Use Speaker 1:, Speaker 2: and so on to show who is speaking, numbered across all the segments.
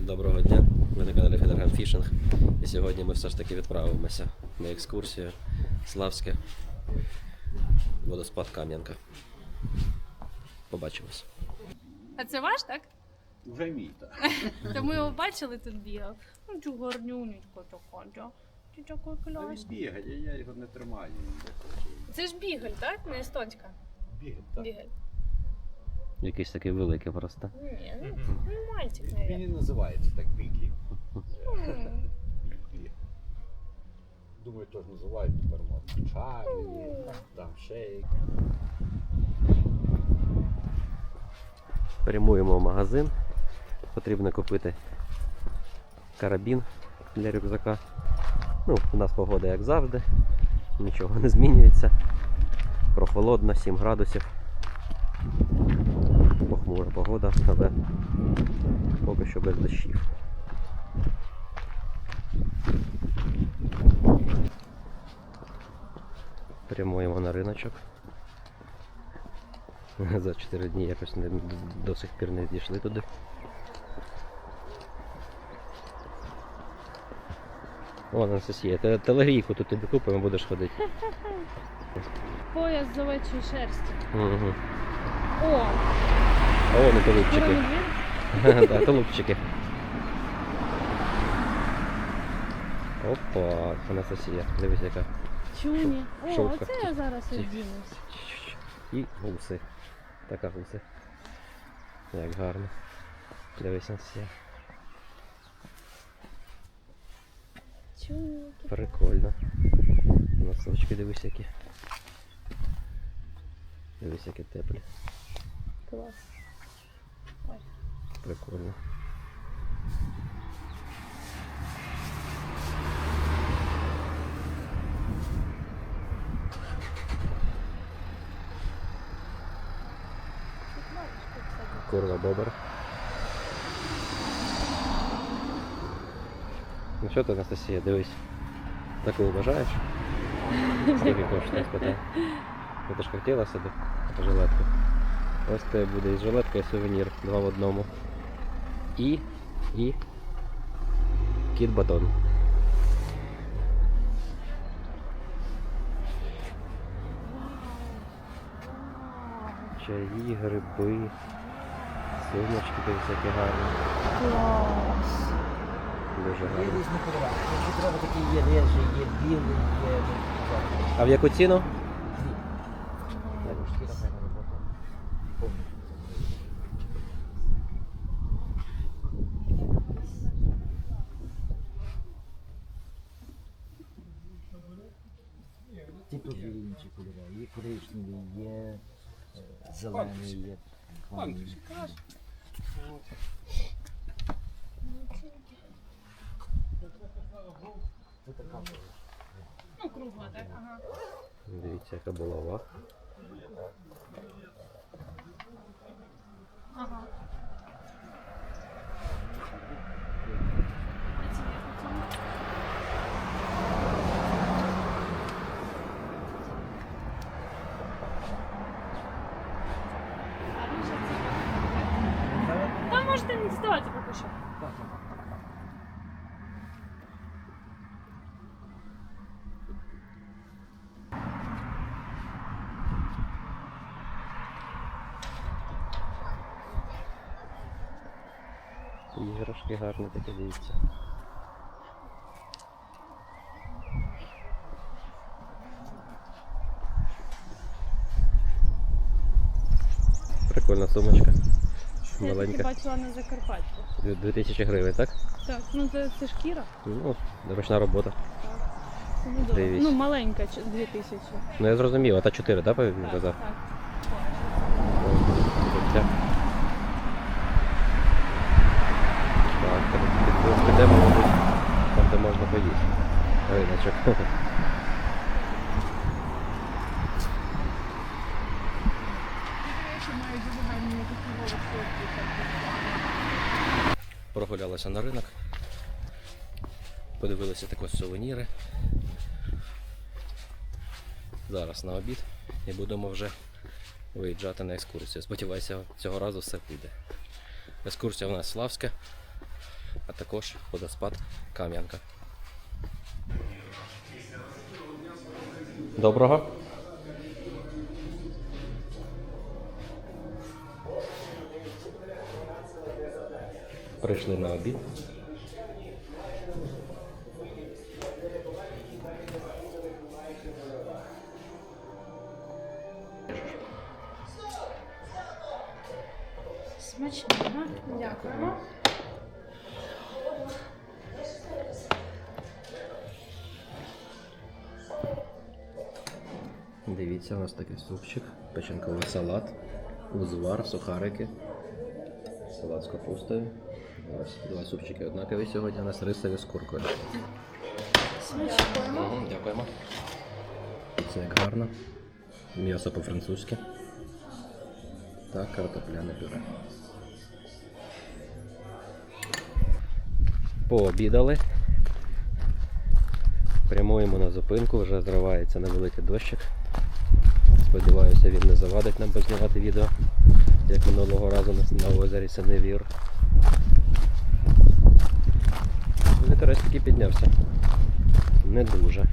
Speaker 1: Доброго дня, ви на каналі Федерган Фішинг. І сьогодні ми все ж таки відправимося на екскурсію Славське, водоспад Кам'янка. Побачимось.
Speaker 2: А це ваш, так?
Speaker 3: Вже мій, так.
Speaker 2: Та ми його бачили тут бігав. Ну, цю гарнюнечко така, да. Ти такий
Speaker 3: Та
Speaker 2: клас.
Speaker 3: бігає, я його не тримаю.
Speaker 2: Це ж бігаль, так? Не естонська.
Speaker 3: Бігає, так.
Speaker 2: Бігаль.
Speaker 1: Якийсь такий великий просто.
Speaker 2: Ні, ну, ну мальчик,
Speaker 3: Він і називається так біглі. Біглі. Думаю, теж називають тепер мабуть, Чарлі, там шейк.
Speaker 1: Прямуємо в магазин. Потрібно купити карабін для рюкзака. Ну, у нас погода як завжди. Нічого не змінюється. Прохолодно, 7 градусів. Похмура погода, але поки що без дощів. Прямуємо на риночок. За 4 дні якось не, до сих пір не дійшли туди. О, Анастасія, те- телегрійку тут тобі купимо, будеш ходити.
Speaker 2: Пояс з овечої шерсті.
Speaker 1: Угу.
Speaker 2: О,
Speaker 1: А вон і. Так, тулупчики. Опа, Анастасія, дивись яка.
Speaker 2: Чуні. О,
Speaker 1: Шовка.
Speaker 2: оце я зараз одінусь.
Speaker 1: І гуси. Така гуси. Як гарно. Дивись Анастасія.
Speaker 2: Чуні.
Speaker 1: Прикольно. Носочки дивись які. Дивись які теплі.
Speaker 2: Клас.
Speaker 1: Прикольно. Курва бобер. Ну що ти, Анастасія, дивись. Таку бажаєш? Скільки коштує, спитай. Ну, Ти ж хотіла собі жилетку. Ось це буде із жилеткою сувенір два в одному. І. І. Кіт батон. Чаї, гриби, сумочки такі всякі гарні.
Speaker 2: Клас.
Speaker 1: Дуже
Speaker 4: Є різні кольори. Якщо треба такі є режі, є білий, є ну,
Speaker 1: А в яку ціну?
Speaker 4: так, шкіра файна робота. Ті тут є інші кольори. Є коричневий, є е, зелений, є хмарний. Це така
Speaker 2: Ну, кругла, так? Ага.
Speaker 1: Дивіться, яка булава.
Speaker 2: Ага. А ці як у цьому? А ну, ще це. Та можете не діставати Так, так.
Speaker 1: Іграшки гарні такі, дивіться.
Speaker 2: Я бачила на Закарпатті.
Speaker 1: Дві- 2000 гривень, так?
Speaker 2: Так, ну це, це шкіра.
Speaker 1: Ну, ручна робота.
Speaker 2: Дорого.
Speaker 1: Дивись.
Speaker 2: Ну, маленька, 2000.
Speaker 1: Ну я зрозумів, а та 4, так,
Speaker 2: Так,
Speaker 1: казав?
Speaker 2: так.
Speaker 1: Так, так, під- підемо, мабуть, там, де можна поїсти. Риночок. Прогулялися на ринок. Подивилися також сувеніри. Зараз на обід і будемо вже виїжджати на екскурсію. Сподіваюся, цього разу все піде. Екскурсія у нас славська. а також водоспад Кам'янка. Доброго. Прийшли на обід.
Speaker 5: Смачно, дякуємо.
Speaker 1: Дивіться, у нас такий супчик, печінковий салат, узвар, сухарики, салат з капустою. Ось два супчики однакові сьогодні. У нас рисові з куркою.
Speaker 5: Смачно.
Speaker 1: Дякуємо. Це як гарно. М'ясо по-французьки. Та картопляне пюре. Пообідали. Прямуємо на зупинку, вже зривається невеликий дощик. Сподіваюся, він не завадить нам познімати відео, як минулого разу на озері Синевір. Таки піднявся. Не дуже.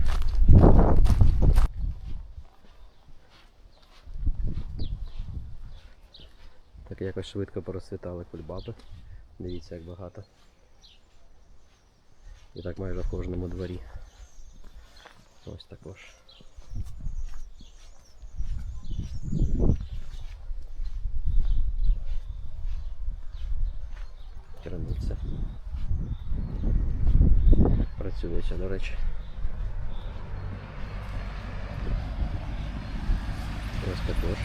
Speaker 1: Так якось швидко порозцвітали кульбаби. Дивіться, як багато. І так майже в кожному дворі. Ось також. Керамиця. Працюється, до речі. Ось також.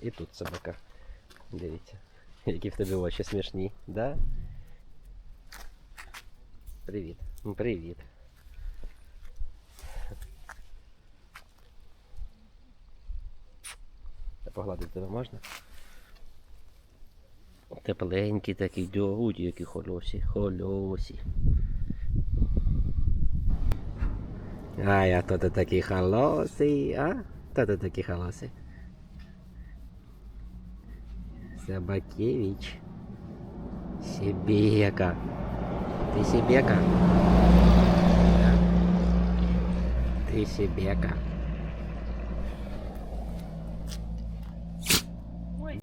Speaker 1: І тут собака. Дивіться. Які в тебе очі смішні, да? Привіт. Привіт. Погладити тебе можна? Тепленькі такі, дьогуть, які хольосі, хольосі. А я то ти такий холосий, а? То ти такий холосий. Собакевич. Себека. Ты Себека? Да. Ты Себека.
Speaker 5: Ой,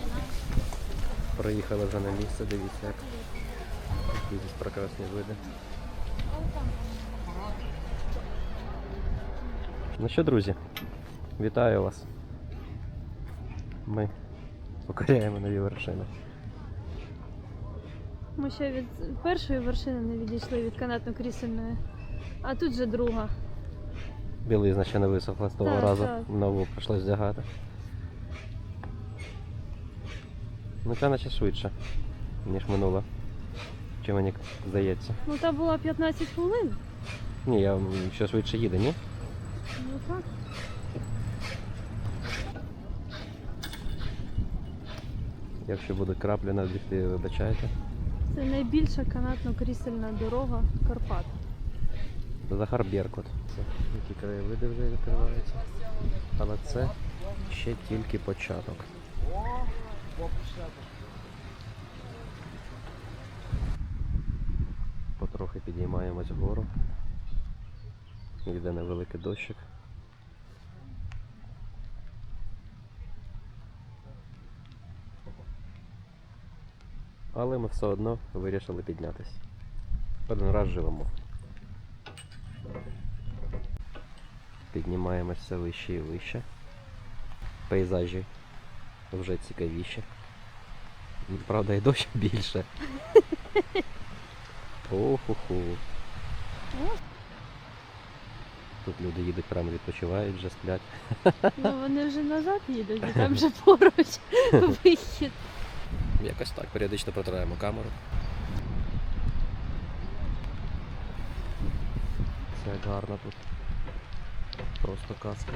Speaker 1: Проїхали вже на місце, дивіться як. Які здесь прекрасні види. Ну що, друзі, вітаю вас. Ми покоряємо нові вершини.
Speaker 2: Ми ще від першої вершини не відійшли від канатно-крісельної, а тут же друга.
Speaker 1: Білизна ще не висохла з того
Speaker 2: Так,
Speaker 1: разу.
Speaker 2: так.
Speaker 1: Нову прийшлось вдягати. Ну це наче швидше, ніж минуло. Чи мені здається.
Speaker 2: Ну та була 15 хвилин.
Speaker 1: Ні, я що швидше їде, ні?
Speaker 2: Ну так.
Speaker 1: Якщо будуть краплі на вибачайте.
Speaker 2: Це найбільша канатно-крісельна дорога Карпат.
Speaker 1: Захар Беркут. Які краєвиди вже відкриваються. Але це ще тільки початок. Потрохи підіймаємось вгору. Йде невеликий дощик. Але ми все одно вирішили піднятися. Один раз живемо. Піднімаємось все вище і вище. Пейзажі вже цікавіші. Правда, і дощ більше. Оху-ху. Тут люди їдуть прямо відпочивають, вже сплять.
Speaker 2: Ну вони вже назад їдуть, і там вже поруч вихід.
Speaker 1: Якось так, періодично протираємо камеру. Це гарно тут. Просто казка.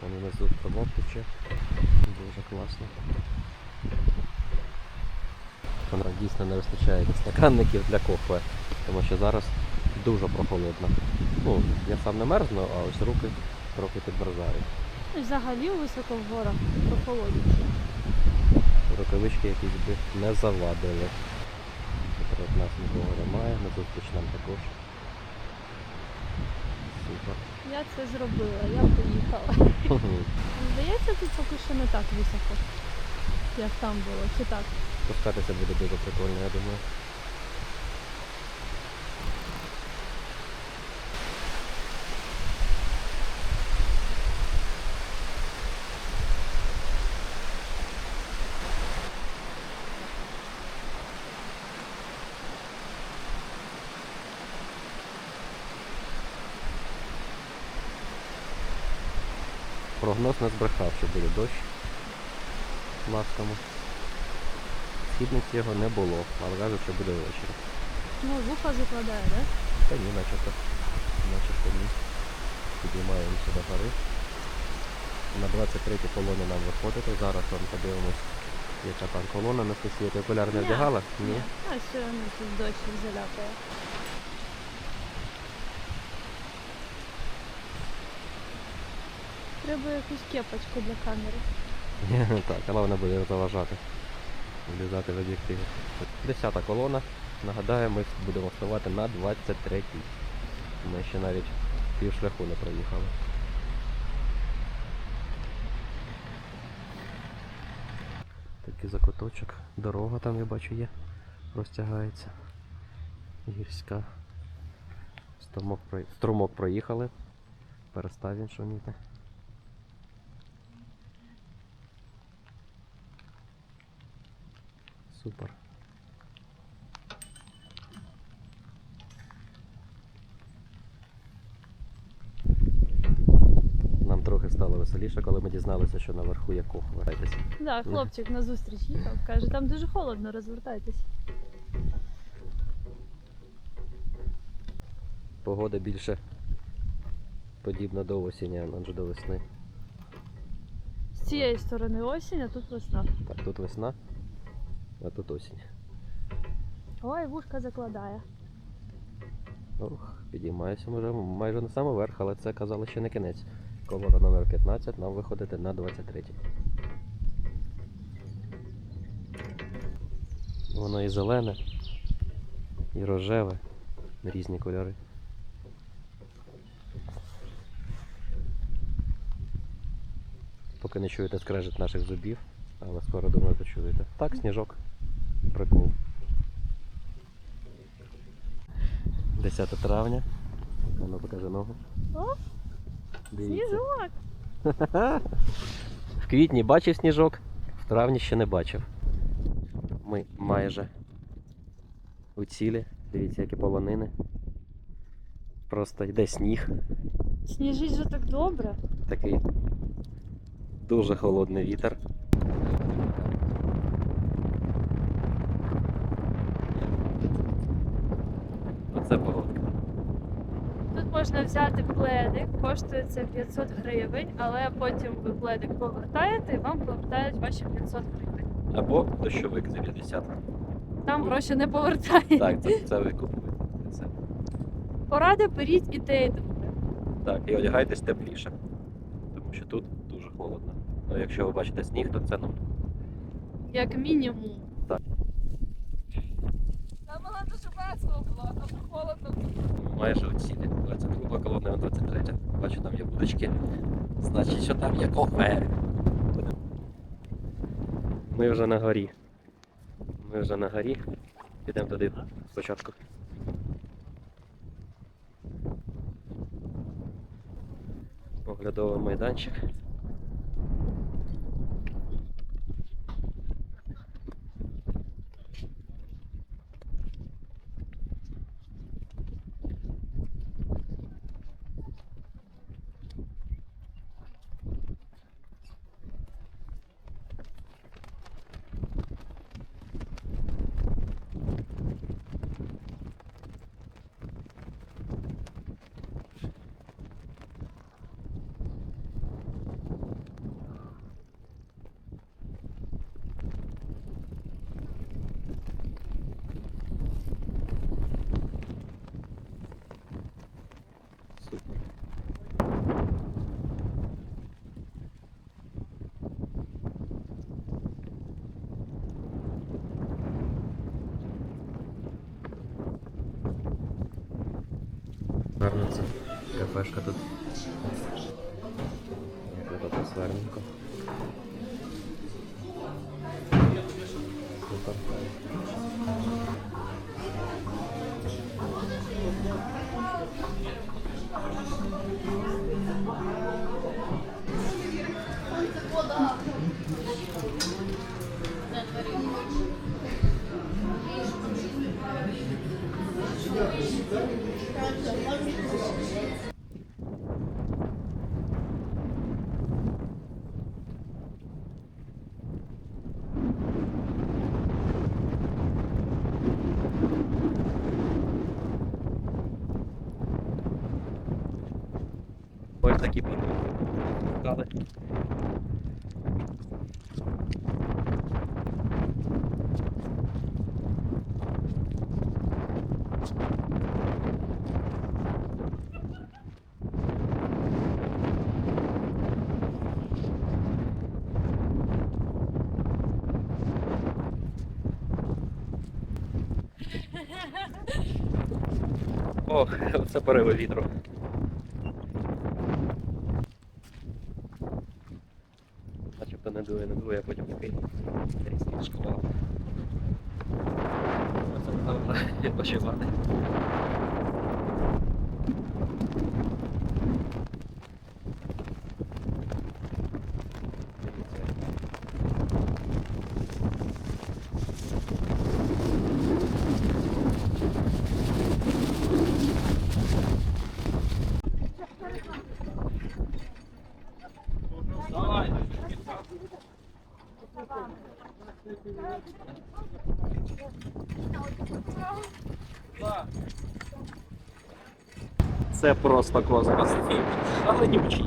Speaker 1: Вон внизу промок тече. Дуже класно. Там дійсно не вистачає підстаканників для кохви, тому що зараз дуже прохолодно. Ну, я сам не мерзну, а ось руки трохи підмерзають.
Speaker 2: І взагалі високо в горах прохолодніше.
Speaker 1: Рукавички якісь би не завадили. Тепер от нас нікого немає, на зустріч нам також. Супер.
Speaker 2: Я це зробила, я поїхала. Здається, тут поки що не так високо, як там було, чи так?
Speaker 1: Спускатися буде дуже прикольно, я думаю. Прогноз не збрехав, що буде дощ. Ласкому. Східниць його не було, але кажуть, що буде ввечері.
Speaker 2: Ну, вуха закладає, так?
Speaker 1: Та ні, начебто. Начебто ні. Підіймаємося до гори. На 23 колони нам виходити. Зараз вам подивимось, яка там колона. Анастасія, ти окуляр не
Speaker 2: Ні.
Speaker 1: вдягала? Ні.
Speaker 2: А що ну, тут дощ заляпає. Треба якусь кепочку для камери.
Speaker 1: так, але вона буде заважати. Влізати в об'єктив. Десята колона. Нагадаю, ми будемо вставати на 23-й. Ми ще навіть пів шляху не проїхали. Такий закуточок. Дорога там я бачу є. Розтягається. Гірська. Струмок проїхали. Перестав він шуміти. Супер. Нам трохи стало веселіше, коли ми дізналися, що наверху є кухня. Вертайтеся.
Speaker 2: Да, хлопчик на зустріч їхав, каже, там дуже холодно, розвертайтесь.
Speaker 1: Погода більше подібна до осені, а не до весни.
Speaker 2: З цієї сторони осінь, а тут весна.
Speaker 1: Так, тут весна, а тут осінь.
Speaker 2: Ой, вушка закладає.
Speaker 1: Ох, підіймаюся вже майже на самий верх, але це казали ще не кінець. Колона номер 15 нам виходити на 23. Воно і зелене, і рожеве, різні кольори. Поки не чуєте скрежет наших зубів, але скоро думаю почуєте. Так, сніжок. Прикол. 10 травня. Воно покаже ногу.
Speaker 2: О,
Speaker 1: Дивіться.
Speaker 2: Сніжок!
Speaker 1: В квітні бачив сніжок, в травні ще не бачив. Ми майже у цілі. Дивіться, які полонини. Просто йде сніг.
Speaker 2: Сніжить же так добре.
Speaker 1: Такий дуже холодний вітер. Оце погодка.
Speaker 2: Тут можна взяти пледик, коштує це 500 гривень, але потім ви пледик повертаєте і вам повертають ваші 500 гривень.
Speaker 1: Або дощовик за 50.
Speaker 2: Там гроші не повертають.
Speaker 1: Так, це, це ви купуєте. Це.
Speaker 2: Порада беріть і те, і друге.
Speaker 1: Так, і одягайтесь тепліше. Тому що тут дуже холодно. Ну, якщо ви бачите сніг, то це ну,
Speaker 2: Як мінімум.
Speaker 5: Там вона дуже весело було, а там холодно.
Speaker 1: Майже у цілі. 22 колона, а 23. Бачу, там є будочки. Значить, що там є кофе. Ми вже на горі. Ми вже на горі. Підемо туди спочатку. Оглядовий майданчик. Гарно це. Кафешка тут. Як тут атмосферненько. Супер. Ось Thank you. Це пориви вітру. Начебто не дує, не дує, а потім такий різкий шквал. Оце треба відпочивати. Це просто космос. Але не вчіть.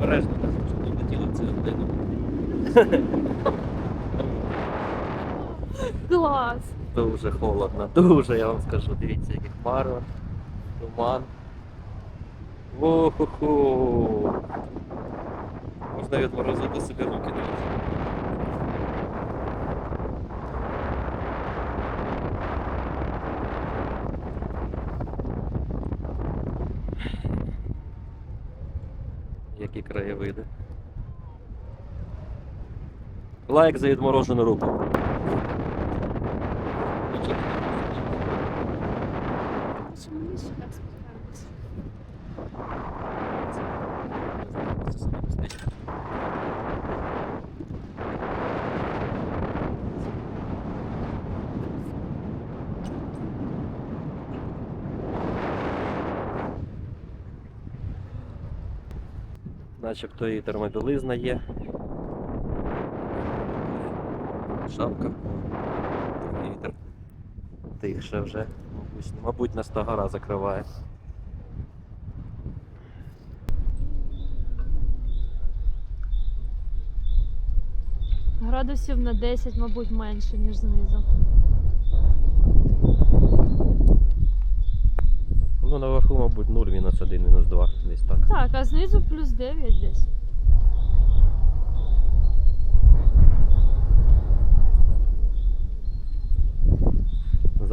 Speaker 1: Бережно, щоб не летіло в цю годину.
Speaker 2: Клас!
Speaker 1: Дуже холодно, дуже, я вам скажу. Дивіться, які хмари, туман. Оху-ху. Можна відморозити собі руки навіть. Які краєвиди. Лайк за відморожену руку. Начебто і термобілизна є. Шапка. Вітер. Тихше вже. Мабуть, мабуть, на 100 гора закриває.
Speaker 2: Градусів на 10, мабуть, менше, ніж знизу.
Speaker 1: Ну, наверху, мабуть, 0, мінус 1, мінус 2, десь так.
Speaker 2: Так, а знизу плюс 9 десь.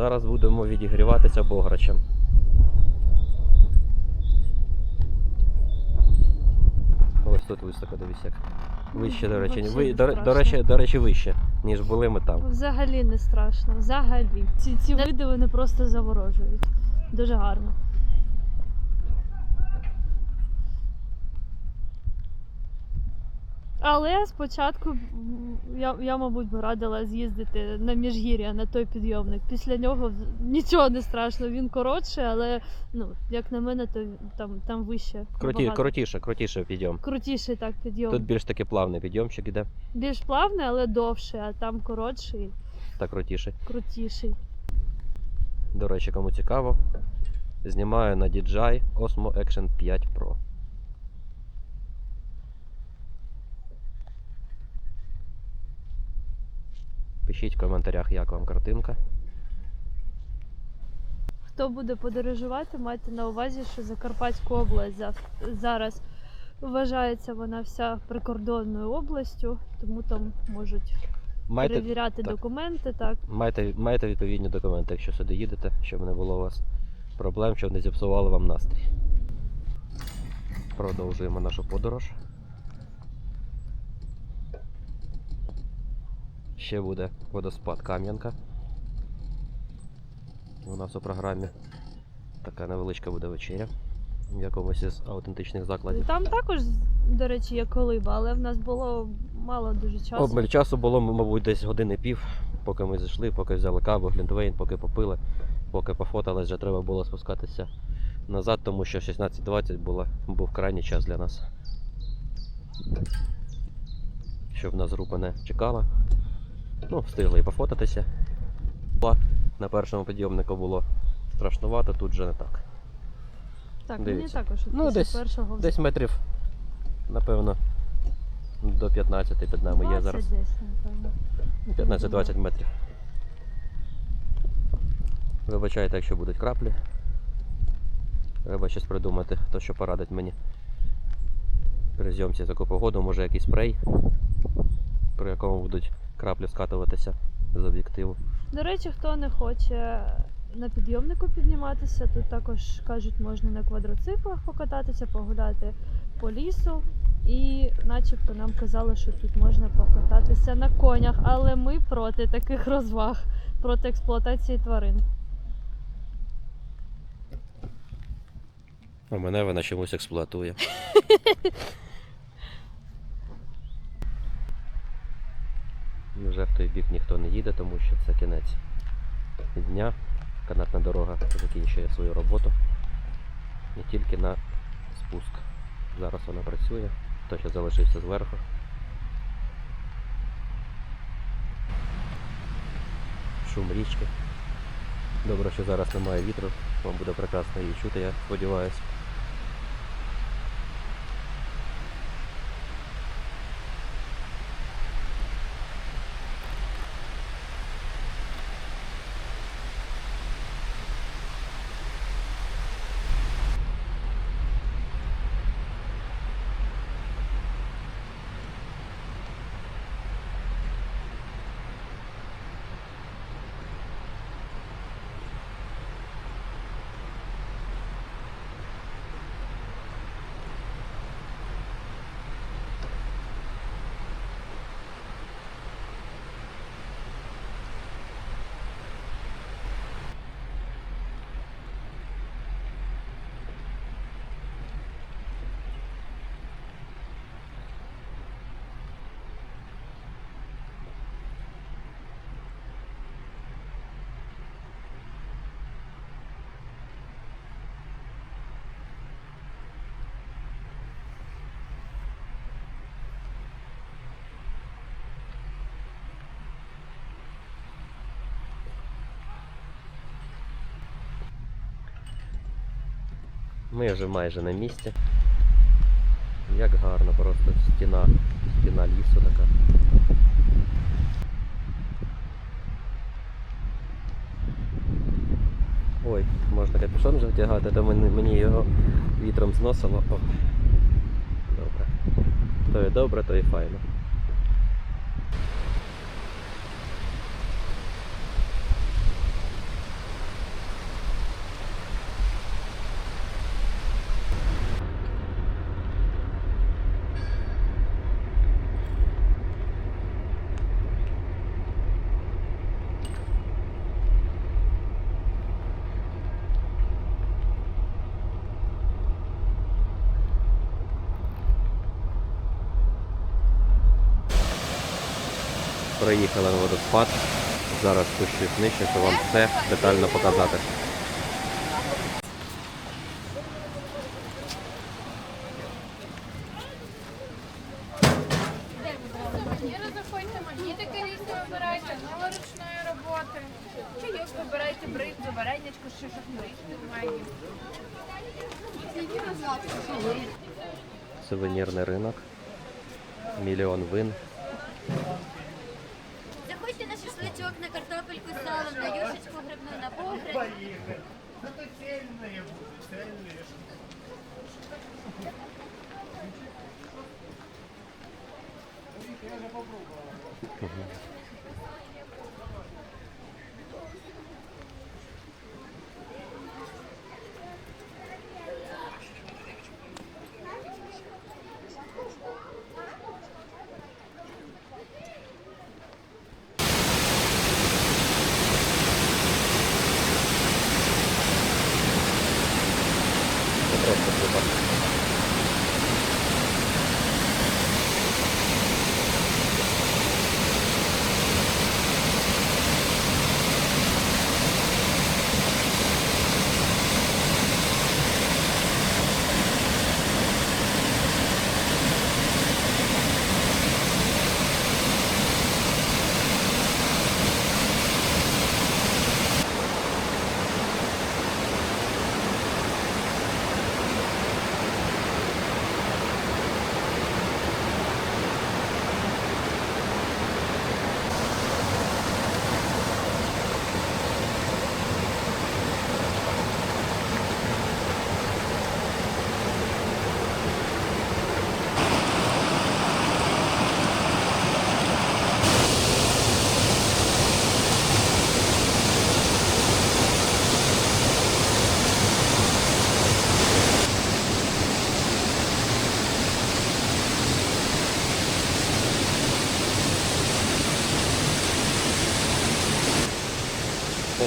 Speaker 1: Зараз будемо відігріватися бограчем. Ось тут високо дивись як. Вище, до речі, ви, до, до, речі, до речі, вище, ніж були ми там.
Speaker 2: Взагалі не страшно. Взагалі. Ці, ці види вони просто заворожують. Дуже гарно. Але спочатку я, я, мабуть, би радила з'їздити на міжгір'я на той підйомник. Після нього нічого не страшно. Він коротший, але ну, як на мене, то там, там вище.
Speaker 1: Круті, крутіше, крутіше підйом.
Speaker 2: Крутіший так підйом.
Speaker 1: Тут більш таки плавний підйомчик іде,
Speaker 2: Більш плавний, але довший, а там коротший,
Speaker 1: та крутіший.
Speaker 2: крутіший.
Speaker 1: До речі, кому цікаво, знімаю на DJI Osmo Action 5 Pro. Пишіть в коментарях, як вам картинка.
Speaker 2: Хто буде подорожувати, майте на увазі, що Закарпатська область зараз вважається вона вся прикордонною областю, тому там можуть
Speaker 1: Маєте,
Speaker 2: перевіряти
Speaker 1: так.
Speaker 2: документи, так.
Speaker 1: маєте, маєте відповідні документи, якщо сюди їдете, щоб не було у вас проблем, щоб не зіпсували вам настрій. Продовжуємо нашу подорож. Ще буде водоспад Кам'янка. У нас у програмі така невеличка буде вечеря в якомусь із аутентичних закладів.
Speaker 2: Там також, до речі, є колиба, але в нас було мало дуже часу.
Speaker 1: Обмаль часу було, мабуть, десь години пів, поки ми зайшли, поки взяли каву, глінтвейн, поки попили, поки пофотались, вже треба було спускатися назад, тому що 16.20 було, був крайній час для нас. Щоб нас група не чекала. Ну, встигли і пофотатися. На першому підйомнику було страшнувато, тут вже не так.
Speaker 2: Так, мені також от
Speaker 1: Ну,
Speaker 2: після
Speaker 1: десь-
Speaker 2: першого
Speaker 1: Десь метрів, напевно, до 15 під нами є зараз.
Speaker 2: десь, напевно.
Speaker 1: 15-20 метрів. Вибачайте, якщо будуть краплі. Треба щось придумати, то що порадить мені. При зйомці таку погоду, може якийсь спрей, при якому будуть краплі скатуватися з об'єктиву.
Speaker 2: До речі, хто не хоче на підйомнику підніматися, тут також кажуть, можна на квадроциклах покататися, погуляти по лісу. І начебто нам казали, що тут можна покататися на конях, але ми проти таких розваг, проти експлуатації тварин.
Speaker 1: А мене вона чомусь експлуатує. Вже в той бік ніхто не їде, тому що це кінець дня. Канатна дорога закінчує свою роботу. Не тільки на спуск. Зараз вона працює, той, що залишився зверху. Шум річки. Добре, що зараз немає вітру, вам буде прекрасно її чути, я сподіваюся. Ми вже майже на місці. Як гарно, просто стіна, стіна лісу така. Ой, можна капюшон вже вдягати, то мені його вітром зносило. О. Добре. То і добре, то і файно. Приїхали на водоспад. Зараз спущусь нижче, щоб вам все детально показати.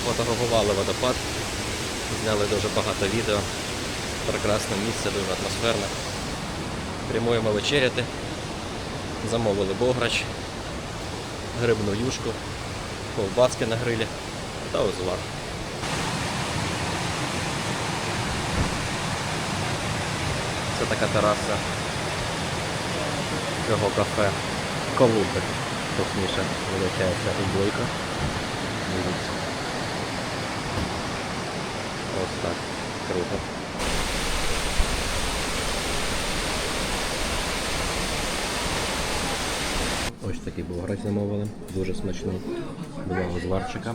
Speaker 1: Пофотографували водопад, зняли дуже багато відео. Прекрасне місце, дуже атмосферне. Прямуємо вечеряти. Замовили бограч, грибну юшку, ковбаски на грилі та узвар. Це така тераса цього кафе Колумбик. Точніше, вилучається у Бойко. Дивіться. Так. Круто. Ось такий бограч замовили. Дуже смачний. Два зварчика,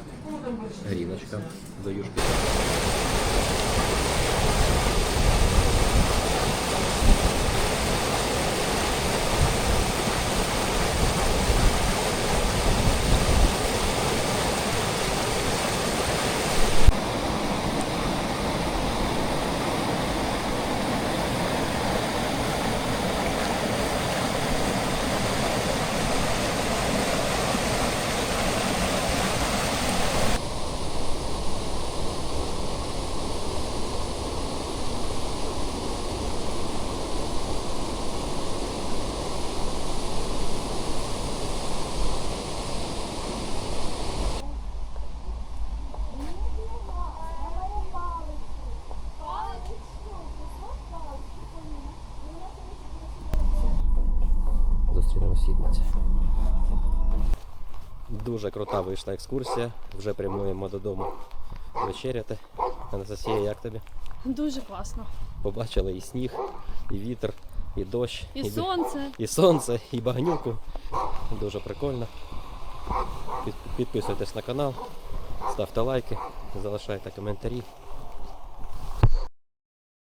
Speaker 1: гріночка до юшки. Дуже крута вийшла екскурсія. Вже прямуємо додому вечеряти. Анастасія, як тобі?
Speaker 2: Дуже класно.
Speaker 1: Побачили і сніг, і вітер, і дощ,
Speaker 2: І
Speaker 1: і
Speaker 2: сонце.
Speaker 1: і сонце, і багнюку. Дуже прикольно. Підписуйтесь на канал, ставте лайки, залишайте коментарі.